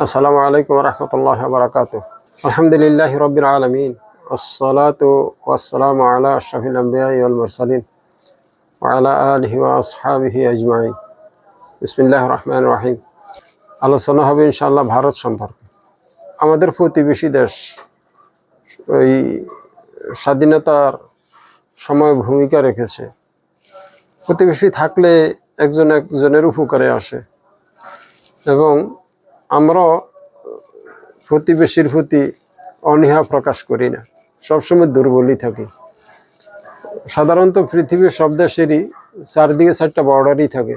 আসসালামু আলাইকুম রহমতুল্লাহ বারকাত আলহামদুলিল্লাহ রবিল আলমিন والصلاة والسلام على أشرف الأنبياء والمرسلين وعلى آله وأصحابه أجمعين بسم الله الرحمن الرحيم আলোচনা হবে ইনশাআল্লাহ ভারত সম্পর্কে আমাদের প্রতিবেশী দেশ ওই স্বাধীনতার সময় ভূমিকা রেখেছে প্রতিবেশী থাকলে একজন একজনের উপকারে আসে এবং আমরাও প্রতিবেশীর প্রতি অনীহা প্রকাশ করি না। সবসময় দুর্বলই থাকি। সাধারণত পৃথিবীর সব দেশেরই চারদিকে চারটা বর্ডারই থাকে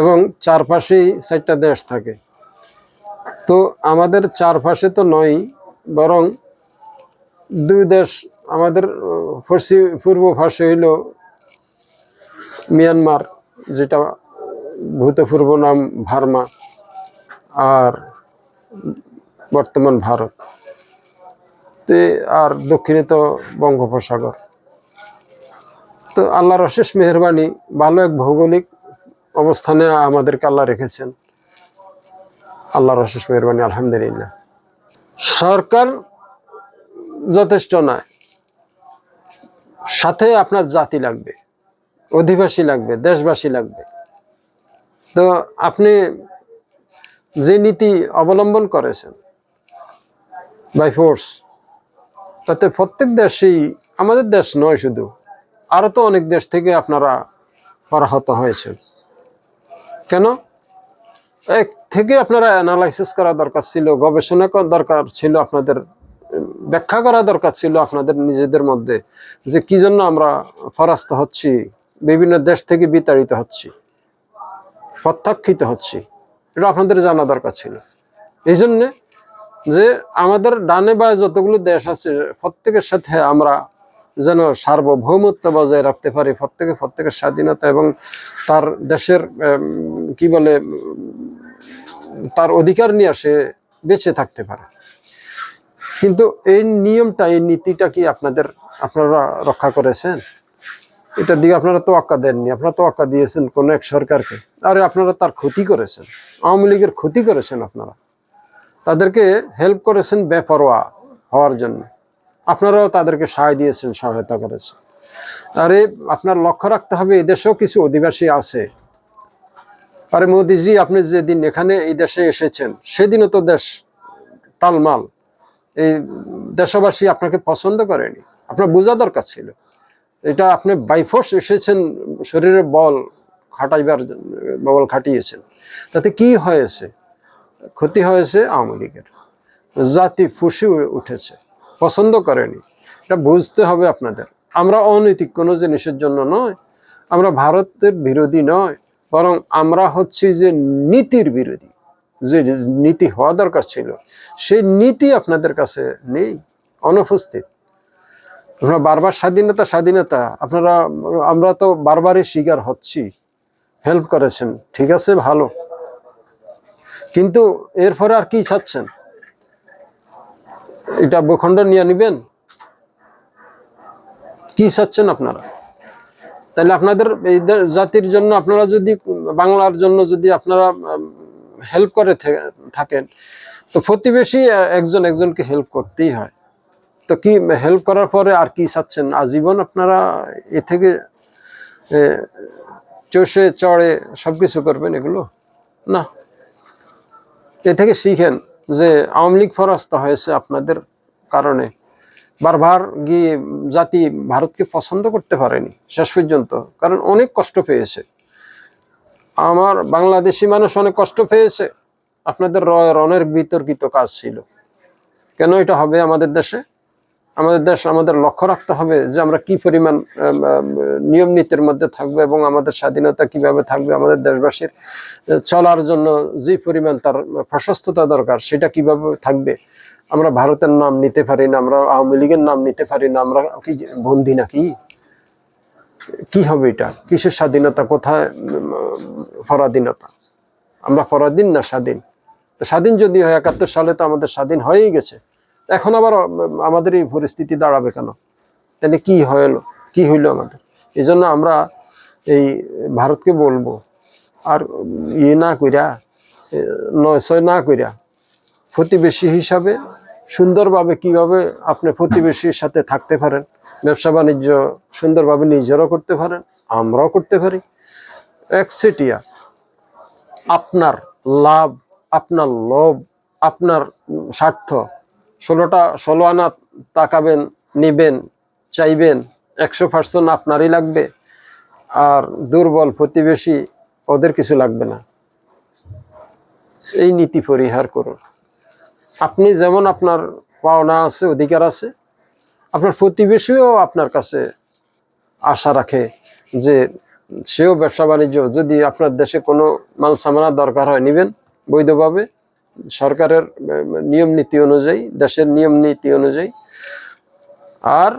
এবং চারপাশেই চারটা দেশ থাকে। তো আমাদের চারপাশে তো নয়, বরং দুই দেশ আমাদের, পশ্চিম, পূর্ব পাশে হইল মিয়ানমার, যেটা ভূতপূর্ব নাম ভার্মা। আর বর্তমান ভারত। তে আর দক্ষিণে তো বঙ্গোপসাগর। তো আল্লাহর অশেষ মেহরবানি, ভালো এক ভৌগোলিক অবস্থানে আমাদেরকে আল্লাহ রেখেছেন। আল্লাহর অশেষ মেহরবানি, আলহামদুলিল্লাহ। সরকার যথেষ্ট নয়। সাথে আপনার জাতি লাগবে, অধিবাসী লাগবে, দেশবাসী লাগবে। তো আপনি যে নীতি অবলম্বন করেছেন বাই ফোর্স তাতে প্রত্যেক দেশেই, আমাদের দেশ নয় শুধু, আরও তো অনেক দেশ থেকে আপনারা পরাহত হয়েছেন। কেন? এক থেকে আপনারা অ্যানালাইসিস করা দরকার ছিল, গবেষণা করা দরকার ছিল আপনাদের, ব্যাখ্যা করা দরকার ছিল আপনাদের নিজেদের মধ্যে, যে কি জন্য আমরা পরাস্ত হচ্ছি, বিভিন্ন দেশ থেকে বিতাড়িত হচ্ছি, প্রত্যাখ্যিত হচ্ছি। এটা আপনাদের জানা দরকার ছিল। এই জন্যে যে আমাদের ডানে বা যতগুলো দেশ আছে, প্রত্যেকের সাথে আমরা যেন সার্বভৌমত্ব বজায় রাখতে পারি, প্রত্যেকে প্রত্যেকের স্বাধীনতা এবং তার দেশের কি বলে, তার অধিকার নিয়ে সে বেঁচে থাকতে পারে। কিন্তু এই নিয়মটা, এই নীতিটা কি আপনাদের, আপনারা রক্ষা করেছেন? এটার দিকে আপনারা তোয়াক্কা দেননি, আপনারা তোয়াক্কা দিয়েছেন কোনো এক সরকারকে। আরে আপনারা তার ক্ষতি করেছেন, আওয়ামী লীগের ক্ষতি করেছেন আপনারা। তাদেরকে হেল্প করেছেন বেপরোয়া হওয়ার জন্য। আপনারাও তাদেরকে সাহায্য দিয়েছেন, সহায়তা করেছেন। আরে আপনার লক্ষ্য রাখতে হবে, এদেশেও কিছু অধিবাসী আছে। আরে মোদিজি, আপনি যেদিন এখানে এই দেশে এসেছেন, সেদিনও তো দেশ টালমাল। এই দেশবাসী আপনাকে পছন্দ করেনি। আপনার বোঝা দরকার ছিল। এটা আপনি বাইফোর্স এসেছেন শরীরে বল খাটাইবার বল খাটিয়েছেন। তাতে কি হয়েছে? ক্ষতি হয়েছে আওয়ামী লীগের। জাতি ফুসে উঠেছে। পছন্দ করেনি। এটা বুঝতে হবে আপনাদের। আমরা অনৈতিক কোনো জিনিসের জন্য নয়। আমরা ভারতের বিরোধী নয়। বরং আমরা হচ্ছি যে নীতির বিরোধী। যে নীতি হওয়া দরকার ছিল। সেই নীতি আপনাদের কাছে নেই। অনুপস্থিত। আপনারা বারবার স্বাধীনতা স্বাধীনতা। আপনারা, আমরা তো বারবারই শিকার হচ্ছি। হেল্প করেছেন। ঠিক আছে, ভালো। কিন্তু এরপরে আর কি চাচ্ছেন? এটা ভূখণ্ড নিয়ে নিবেন? কি চাচ্ছেন আপনারা? তাহলে আপনাদের এই জাতির জন্য আপনারা যদি, বাংলার জন্য যদি আপনারা হেল্প করে থাকেন, তো প্রতিবেশী একজন একজনকে হেল্প করতেই হয়। তো কি হেল্প করার পরে আর কি চাচ্ছেন? আজীবন আপনারা এ থেকে চষে, চড়ে সবকিছু করবেন এগুলো? না। এ থেকে শিখেন যে আওয়ামী লীগ পরাস্ত হয়েছে আপনাদের কারণে। বারবার গিয়ে জাতি ভারতকে পছন্দ করতে পারেনি শেষ পর্যন্ত, কারণ অনেক কষ্ট পেয়েছে। আমার বাংলাদেশি মানুষ অনেক কষ্ট পেয়েছে। আপনাদের র- রণের বিতর্কিত কাজ ছিল। কেন এটা হবে আমাদের দেশে? আমাদের দেশ, আমাদের লক্ষ্য রাখতে হবে যে আমরা কি পরিমাণ নিয়ম নীতির মধ্যে থাকবে এবং আমাদের স্বাধীনতা কীভাবে থাকবে, আমাদের দেশবাসীর চলার জন্য যে পরিমাণ তার প্রশস্ততা দরকার, সেটা কীভাবে থাকবে। আমরা ভারতের নাম নিতে পারি না, আমরা আওয়ামী লীগের নাম নিতে পারি না, আমরা কি বন্দি নাকি? কি হবে এটা? কিসের স্বাধীনতা? কোথায় পরাধীনতা? আমরা পরাধীন না স্বাধীন? স্বাধীন যদি হয়, একাত্তর সালে তো আমাদের স্বাধীন হয়েই গেছে। এখন আবার আমাদের এই পরিস্থিতি দাঁড়াবে কেন? তাহলে কি হলো কি হইল আমাদের? এই জন্য আমরা এই ভারতকে বলব, আর ইয়ে না কইরা নয় না কইরা, প্রতিবেশী হিসাবে সুন্দরভাবে কীভাবে আপনি প্রতিবেশীর সাথে থাকতে পারেন, ব্যবসা বাণিজ্য সুন্দরভাবে নিজেরও করতে পারেন, আমরাও করতে পারি। একচেটিয়া আপনার লাভ, আপনার লোভ, আপনার স্বার্থ ষোলোটা, ষোলো আনা তাকাবেন, নিবেন, চাইবেন, একশো পার্সেন্ট আপনারই লাগবে। আর দুর্বল প্রতিবেশী ওদের কিছু লাগবে না। এই নীতি পরিহার করুন। আপনি যেমন আপনার পাওনা আছে, অধিকার আছে, আপনার প্রতিবেশীও আপনার কাছে আশা রাখে যে সেও ব্যবসা বাণিজ্য যদি আপনার দেশে কোনো মাল সামানার দরকার হয়, নেবেন বৈধভাবে। সরকারের নিয়ম নীতি অনুযায়ী, দেশের নিয়ম নীতি অনুযায়ী। আর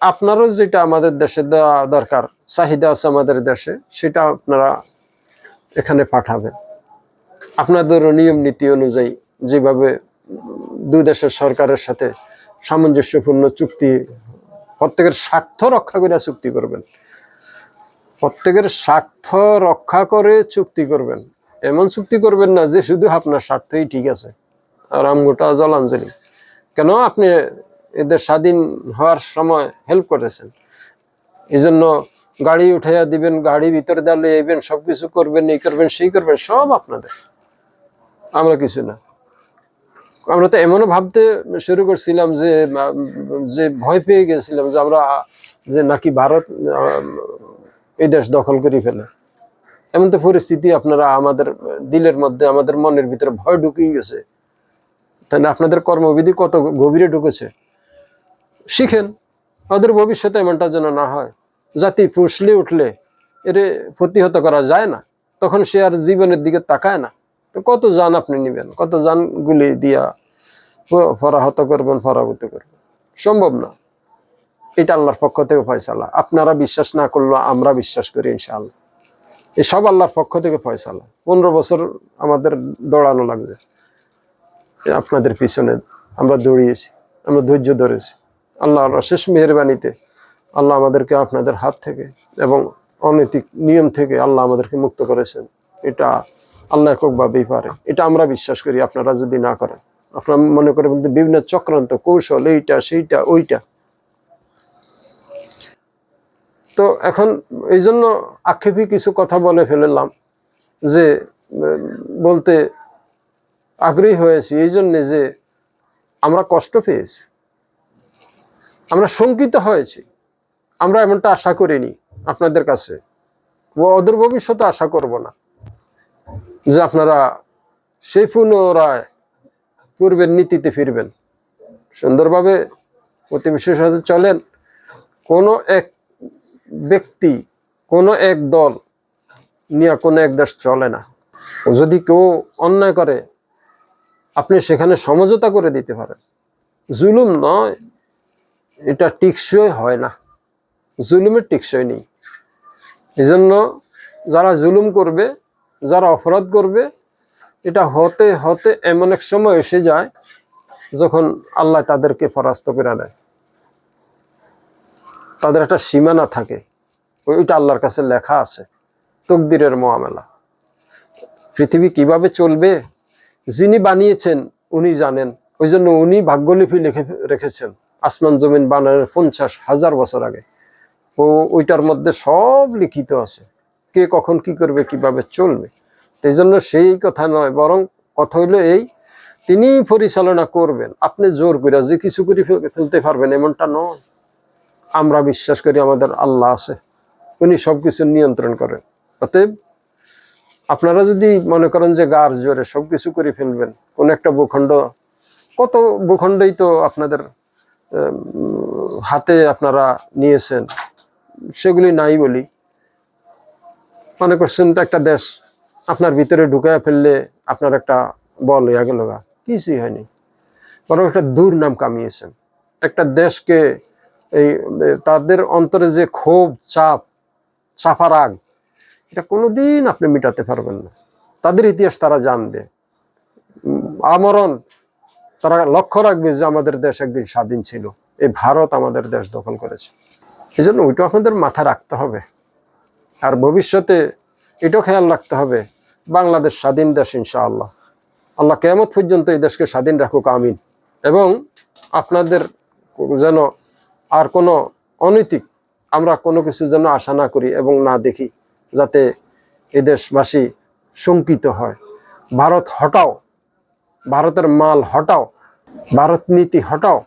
আপনারও যেটা আমাদের দেশে দেওয়া দরকার, চাহিদা আছে আমাদের দেশে, সেটা আপনারা এখানে পাঠাবেন। আপনাদের নিয়ম নীতি অনুযায়ী যেভাবে দুই দেশের সরকারের সাথে সামঞ্জস্যপূর্ণ চুক্তি, প্রত্যেকের স্বার্থ রক্ষা করে চুক্তি করবেন। প্রত্যেকের স্বার্থ রক্ষা করে চুক্তি করবেন। এমন চুক্তি করবেন না যে শুধু আপনার স্বার্থই ঠিক আছে। আর আমগোটা জলাঞ্জলি কেন? আপনি এদের স্বাধীন হওয়ার সময় হেল্প করেছেন। এই জন্য গাড়ি উঠাইয়া দিবেন, গাড়ি ভিতরে দাঁড়িয়ে এইবেন সব কিছু করবেন, এই করবেন, সেই করবেন, সব আপনাদের। আমরা কিছু না। আমরা তো এমনও ভাবতে শুরু করছিলাম যে যে ভয় পেয়ে গেছিলাম যে আমরা যে নাকি ভারত এই দেশ দখল করে ফেলে। এমন তো পরিস্থিতি আপনারা আমাদের দিলের মধ্যে, আমাদের মনের ভিতরে ভয় ঢুকিয়ে গেছে। না আপনাদের কর্মবিধি কত গভীরে ঢুকেছে? শিখেন, ওদের ভবিষ্যতে এমনটা যেন না হয়। জাতি পুষলে উঠলে এর প্রতিহত করা যায় না, তখন সে আর জীবনের দিকে তাকায় না। তো কত যান আপনি নেবেন, কত যান গুলি দিয়া পরাহত করবেন, পরাভূত করবেন। সম্ভব না। এটা আল্লাহর পক্ষ থেকে ফয়সালা। আপনারা বিশ্বাস না করলেও আমরা বিশ্বাস করি ইনশাআল্লাহ। সব আল্লাহর পক্ষ থেকে ফয়সালা। পনেরো বছর আমাদের দৌড়ানো লাগবে। আপনাদের পিছনে আমরা দৌড়িয়েছি, আমরা ধৈর্য ধরেছি। আল্লাহ অশেষ মেহরবানিতে আল্লাহ আমাদেরকে আপনাদের হাত থেকে এবং অনৈতিক নিয়ম থেকে আল্লাহ আমাদেরকে মুক্ত করেছেন। এটা আল্লাহ এককভাবেই পারে। এটা আমরা বিশ্বাস করি, আপনারা যদি না করেন। আপনারা মনে করেন বিভিন্ন চক্রান্ত, কৌশল, এইটা, সেইটা, ওইটা। তো এখন এই জন্য আক্ষেপী কিছু কথা বলে ফেললাম যে বলতে আগ্রহী হয়েছি এই জন্যে যে আমরা কষ্ট পেয়েছি। আমরা শঙ্কিত হয়েছি। আমরা এমনটা আশা করিনি আপনাদের কাছে। ও অদূর ভবিষ্যতে আশা করব না যে আপনারা সেই পুনরায় পূর্বের নীতিতে ফিরবেন। সুন্দরভাবে প্রতিবেশীর সাথে চলেন। কোনো এক ব্যক্তি, কোনো এক দল নিয়ে কোনো এক দেশ চলে না। যদি কেউ অন্যায় করে, আপনি সেখানে সমঝোতা করে দিতে পারেন। জুলুম নয়, এটা টিকসই হয় না। জুলুমের টিকসই নেই। এজন্য যারা জুলুম করবে, যারা অপরাধ করবে, এটা হতে হতে এমন এক সময় এসে যায়, যখন আল্লাহ তাদেরকে পরাস্ত করে দেয়। তাদের একটা সীমানা থাকে। ওইটা আল্লাহর কাছে লেখা আছে, তকদিরের মহামেলা। পৃথিবী কীভাবে চলবে? যিনি বানিয়েছেন, উনি জানেন। ওই জন্য উনি ভাগ্যলিপি লিখে রেখেছেন, আসমান জমিন বানানোর পঞ্চাশ হাজার বছর আগে। ও ওইটার মধ্যে সব লিখিত আছে, কে কখন কি করবে, কীভাবে চলবে। তো জন্য সেই কথা নয়, বরং কথা হইল এই তিনি পরিচালনা করবেন। আপনি জোর করে যে কিছু করে ফেল- ফেলতে পারবেন, এমনটা নয়। আমরা বিশ্বাস করি আমাদের আল্লাহ আছে। উনি সবকিছু নিয়ন্ত্রণ করেন। অতএব আপনারা যদি মনে করেন যে গার জোরে সব কিছু করে ফেলবেন, কোন একটা ভূখণ্ড, কত ভূখণ্ডই তো আপনাদের হাতে আপনারা নিয়েছেন, সেগুলি নাই বলি। মনে করছেন তো একটা দেশ আপনার ভিতরে ঢুকায় ফেললে আপনার একটা বল হইয়া গেল গা। কিছুই হয়নি। বরং একটা দূর নাম কামিয়েছেন। একটা দেশকে এই তাদের অন্তরে যে ক্ষোভ, চাপ, চাপা রাগ, এটা কোনোদিন আপনি মিটাতে পারবেন না। তাদের ইতিহাস তারা জানবে। আমরণ, তারা লক্ষ্য রাখবে যে আমাদের দেশ একদিন স্বাধীন ছিল। এই ভারত আমাদের দেশ দখল করেছে। এই জন্য ওইটা আপনাদের মাথায় রাখতে হবে। আর ভবিষ্যতে এটাও খেয়াল রাখতে হবে, বাংলাদেশ স্বাধীন দেশ ইনশাআল্লাহ। আল্লাহ কেয়ামত পর্যন্ত এই দেশকে স্বাধীন রাখুক, আমিন। এবং আপনাদের যেন আর কোনো অনৈতিক, আমরা কোনো কিছু যেন আশা না করি এবং না দেখি, যাতে এ দেশবাসী শঙ্কিত হয়। ভারত হটাও, ভারতের মাল হটাও, ভারত নীতি হটাও,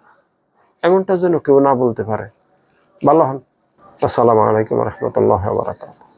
এমনটা যেন কেউ না বলতে পারে। ভালো হন। আসসালামু আলাইকুম রহমতুল্লাহ বারাকাতুহ।